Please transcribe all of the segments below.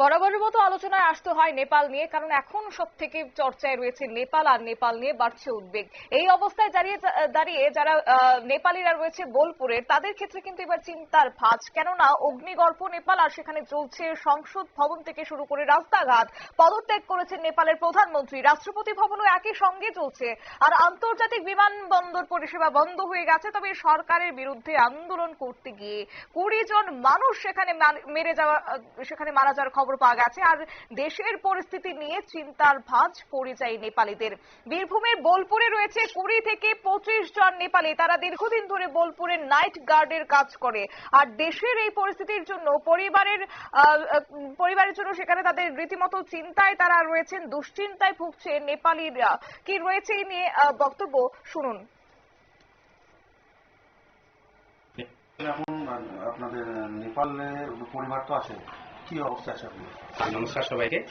বরাবরের মতো আলোচনায় আসতে হয় নেপাল নিয়ে, কারণ এখন সব থেকে চর্চায় রয়েছে নেপাল আর নেপাল নিয়ে বাড়ছে উদ্বেগ। এই অবস্থায় দাঁড়িয়ে দাঁড়িয়ে যারা নেপালিরা রয়েছে বোলপুরে, তাদের ক্ষেত্রে কিন্তু এবার চিন্তার ভাঁজ। কেননা অগ্নিগর্ভ নেপাল আর সেখানে চলছে সংসদ ভবন থেকে শুরু করে রাস্তাঘাট। পদত্যাগ করেছেন নেপালের প্রধানমন্ত্রী। রাষ্ট্রপতি ভবনও একই সঙ্গে চলছে। আর আন্তর্জাতিক বিমানবন্দর পরিষেবা বন্ধ হয়ে গেছে, তবে সরকারের বিরুদ্ধে আন্দোলন করতে গিয়ে কুড়ি জন মানুষ সেখানে মেরে যাওয়া, সেখানে মারা যাওয়ার খবর পাওয়া গেছে। আর দেশের পরিস্থিতি নিয়ে চিন্তার ভাঁজ পরিযায়ী নেপালিদের। বীরভূমের বোলপুরে রয়েছে কুড়ি থেকে পঁচিশ জন নেপালি। তারা দীর্ঘদিন ধরে বোলপুরে নাইট গার্ডের কাজ করে। আর দেশের এই পরিস্থিতির জন্য পরিবারের পরিবারের জন্য সেখানে তাদের রীতিমতো চিন্তায় তারা রয়েছেন, দুশ্চিন্তায় ভুগছে নেপালিরা। কি রয়েছে এই নিয়ে বক্তব্য শুনুন। এখন আপনাদের নেপালে পরিবার তো আছে। নমস্কার সবাইকে।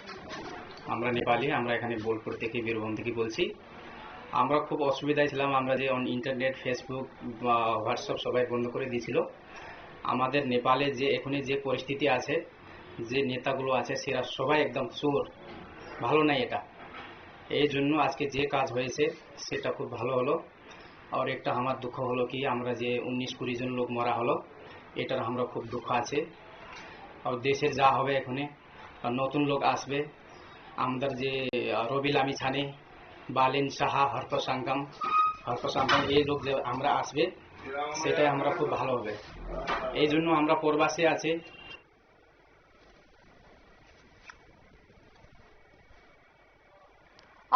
আমরা নেপালি, আমরা এখানে বোলপুর থেকে বীরভূম থেকে বলছি। আমরা খুব অসুবিধায় ছিলাম, আমরা যে ইন্টারনেট ফেসবুক বা হোয়াটসঅ্যাপ সবাই বন্ধ করে দিয়েছিল। আমাদের নেপালে যে, এখনই যে পরিস্থিতি আছে, যে নেতাগুলো আছে, সেরা সবাই একদম চোর। ভালো নাই এটা। এই জন্য আজকে যে কাজ হয়েছে, সেটা খুব ভালো হলো। আর একটা আমার দুঃখ হলো কি, আমরা যে উনিশ কুড়ি জন লোক মরা হলো, এটার আমরা খুব দুঃখ আছে। আর দেশের যা হবে এখানে নতুন লোক আসবে। আমাদের যে রবিল আমি ছানে, বালিন সাহা, হর্ত সাংকাম হর্ত সাংকাম এই লোক যে আমরা আসবে, সেটাই আমরা খুব ভালো হবে। এই জন্য আমরা প্রবাসে আছে।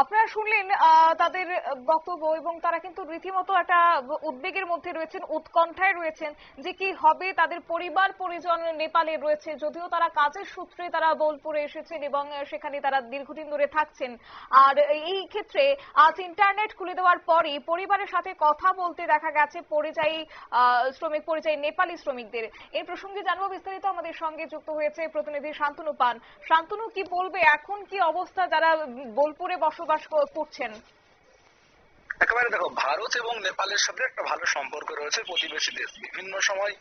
আপনারা শুনলেন তাদের বক্তব্য এবং তারা কিন্তু রীতিমতো একটা উদ্বেগের মধ্যে রয়েছেন, উৎকণ্ঠায় রয়েছেন যে কি হবে, তাদের পরিবার, পরিজন নেপালে রয়েছে। যদিও তারা কাজের সূত্রে তারা বোলপুরে এসেছেন এবং সেখানে তারা দীর্ঘদিন ধরে থাকছেন। আর এই ক্ষেত্রে আজ ইন্টারনেট খুলে দেওয়ার পরই পরিবারের সাথে কথা বলতে দেখা গেছে পরিযায়ী শ্রমিক, পরিযায়ী নেপালি শ্রমিকদের। এই প্রসঙ্গে জানব বিস্তারিত আমাদের সঙ্গে যুক্ত হয়েছে প্রতিনিধি শান্তনু পান। শান্তনু, কি বলবে? এখন কি অবস্থা? যারা বোলপুরে বসবাস ক- করছেন। একেবারে দেখো, ভারত এবং নেপালের সাথে একটা ভালো সম্পর্ক রয়েছে প্রতিবেশী দেশ। বিভিন্ন সময়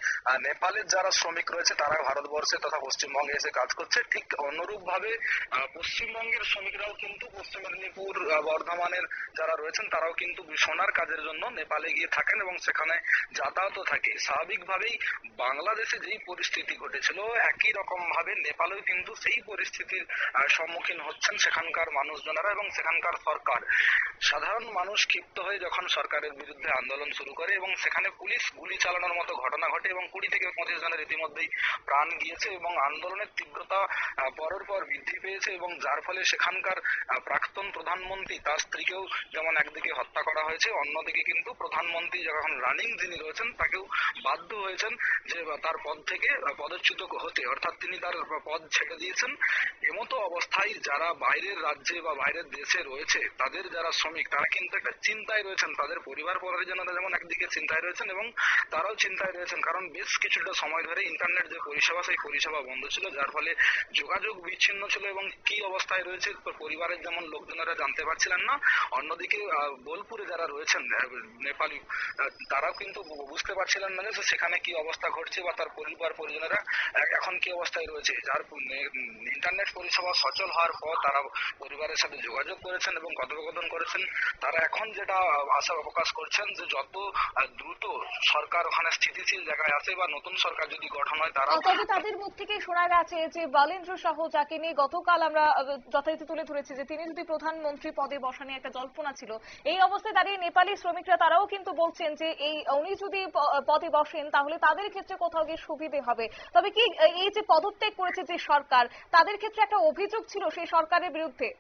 নেপালের যারা শ্রমিক রয়েছে, তারা ভারতবর্ষে তথা পশ্চিমবঙ্গে এসে কাজ করছে। ঠিক অনুরূপ ভাবে পশ্চিমবঙ্গের শ্রমিকরাও কিন্তু পশ্চিম মেদিনীপুর বর্ধমানের যারা রয়েছেন, তারাও কিন্তু সোনার কাজের জন্য নেপালে গিয়ে থাকেন এবং সেখানে যাতায়াতও থাকে। স্বাভাবিকভাবেই বাংলাদেশে যেই পরিস্থিতি ঘটেছিল, একই রকম ভাবে নেপালেও কিন্তু সেই পরিস্থিতির সম্মুখীন হচ্ছেন সেখানকার মানুষজনেরা এবং সেখানকার সরকার। সাধারণ মানুষ ক্ষিপ্ত হয়ে যখন সরকারের বিরুদ্ধে আন্দোলন শুরু করে এবং সেখানে পুলিশ গুলি চালানোর মতো ঘটনা ঘটে এবং কুড়ি থেকে পঁচিশ জনের ইতিমধ্যেই প্রাণ গিয়েছে এবং আন্দোলনের তীব্রতা পরের পর বৃদ্ধি পেয়েছে এবং যার ফলে সেখানকার প্রাক্তন প্রধানমন্ত্রী তার স্ত্রীকেও যেমন একদিকে হত্যা করা হয়েছে, অন্যদিকে কিন্তু প্রধানমন্ত্রী যখন রানিং যিনি রয়েছেন তাকেও বাধ্য হয়েছেন যে তার পদ থেকে পদচ্যুত হতে। অর্থাৎ তিনি তার পদ ছেড়ে দিয়েছেন। এমতো অবস্থায় যারা বাইরের রাজ্যে বা বাইরের দেশে রয়েছে, তাদের যারা শ্রমিক, তারা কিন্তু একটা চিন্তায় রয়েছেন। তাদের পরিবার পরিজনেরা যেমন একদিকে চিন্তায় রয়েছেন এবং তারাও চিন্তায় রয়েছেন। কারণ বেশ কিছুটা সময় ধরে ইন্টারনেট যে পরিষেবা, সেই পরিষেবা বন্ধ ছিল, যার ফলে যোগাযোগ বিচ্ছিন্ন ছিল এবং কি অবস্থায় রয়েছে পরিবারের যেমন লোকজনেরা জানতে পারছিলেন না, অন্যদিকে বোলপুরে যারা রয়েছেন নেপালি তারাও কিন্তু বুঝতে পারছিলেন না যে সেখানে কি অবস্থা ঘটছে বা তার পরিবার পরিজনেরা এখন কি অবস্থায় রয়েছে। যার ইন্টারনেট পরিষেবা সচল হওয়ার পর তারা পরিবারের সাথে যোগাযোগ করেছেন এবং কথোপকথন করেছেন। তারা এখন যেটা আশা প্রকাশ করছেন যে যত দ্রুত সরকার ওখানে স্থিতিশীল জায়গায় আসে বা নতুন সরকার যদি গঠন হয় তারা তবে তাদের মুখ থেকে শোনা গেছে যে বালেন্দ্র সহ যাকে নিয়ে গতকাল আমরা যথারীতি তুলে ধরেছি যে তিনি যদি প্রধানমন্ত্রী পদে বসা নিয়ে একটা জল্পনা ছিল, এই অবস্থায় দাঁড়িয়ে নেপালি শ্রমিকরা তারাও কিন্তু বলছেন যে এই, উনি যদি পদে বসেন তাহলে তাদের ক্ষেত্রে কোথাও গিয়ে সুবিধে হবে। তবে কি, এই যে পদত্যাগ করেছে যে সরকার, তাদের ক্ষেত্রে একটা অভিযোগ ছিল সেই সরকারের বিরুদ্ধে?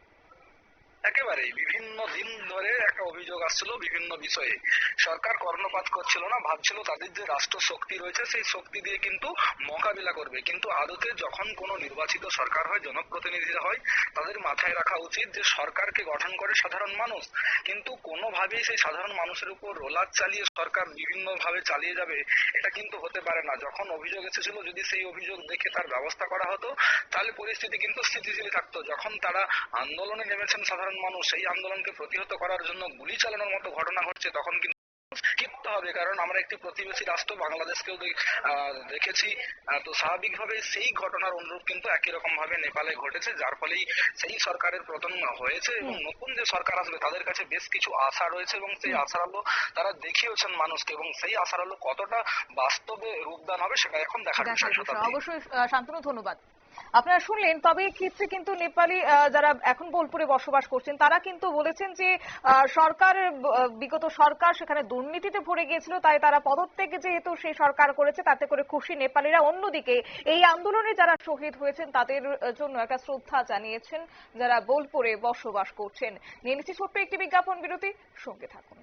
একেবারেই বিভিন্ন দিন ধরে একটা অভিযোগ আসছিল বিভিন্ন বিষয়ে। সরকার কর্ণপাত করছিল না, ভাবছিল তাদের যে রাষ্ট্র শক্তি রয়েছে, সেই শক্তি দিয়ে কিন্তু মোকাবিলা করবে। কিন্তু আদতে যখন কোনো নির্বাচিত সরকার হয়, জনপ্রতিনিধিরা হয়, তাদের মাথায় রাখা উচিত যে সরকারকে গঠন করে সাধারণ মানুষ। কিন্তু কোনোভাবেই সেই সাধারণ মানুষের উপর রোলার চালিয়ে সরকার বিভিন্ন ভাবে চালিয়ে যাবে, এটা কিন্তু হতে পারে না। যখন অভিযোগ এসেছিল, যদি সেই অভিযোগ দেখে তার ব্যবস্থা করা হতো, তাহলে পরিস্থিতি কিন্তু স্থিতিশীল থাকতো। যখন তারা আন্দোলনে নেমেছেন সাধারণ মানুষ সেই আন্দোলনকে প্রতিহত করার জন্য গুলি চালানোর মতো ঘটনা ঘটছে তখন কিন্তু ক্ষিপ্ত হবে। কারণ আমরা একটি প্রতিবেশী রাষ্ট্র বাংলাদেশকেও দেখেছি। তো স্বাভাবিকভাবে সেই ঘটনার অনুরূপ কিন্তু একই রকম ভাবে নেপালে ঘটেছে যার ফলেই সেই সরকারের পতন হয়েছে এবং নতুন যে সরকার আসবে তাদের কাছে বেশ কিছু আশা রয়েছে এবং সেই আশার আলো তারা দেখিয়েছেন মানুষকে এবং সেই আশার আলো কতটা বাস্তবে রূপদান হবে সেটা এখন দেখার বিষয়। অবশ্যই শান্তনু ধন্যবাদ। আপনারা শুনলেন, তবে এক্ষেত্রে কিন্তু নেপালি যারা এখন বোলপুরে বসবাস করছেন, তারা কিন্তু বলেছেন যে সরকার বিগত সরকার সেখানে দুর্নীতিতে ভরে গিয়েছিল, তাই তারা পদত্যাগ যেহেতু সেই সরকার করেছে, তাতে করে খুশি নেপালিরা। অন্যদিকে, এই আন্দোলনে যারা শহীদ হয়েছেন, তাদের জন্য একটা শ্রদ্ধা জানিয়েছেন যারা বোলপুরে বসবাস করছেন। নিয়ে নিচ্ছি ছোট্ট একটি বিজ্ঞাপন, বিরতি, সঙ্গে থাকুন।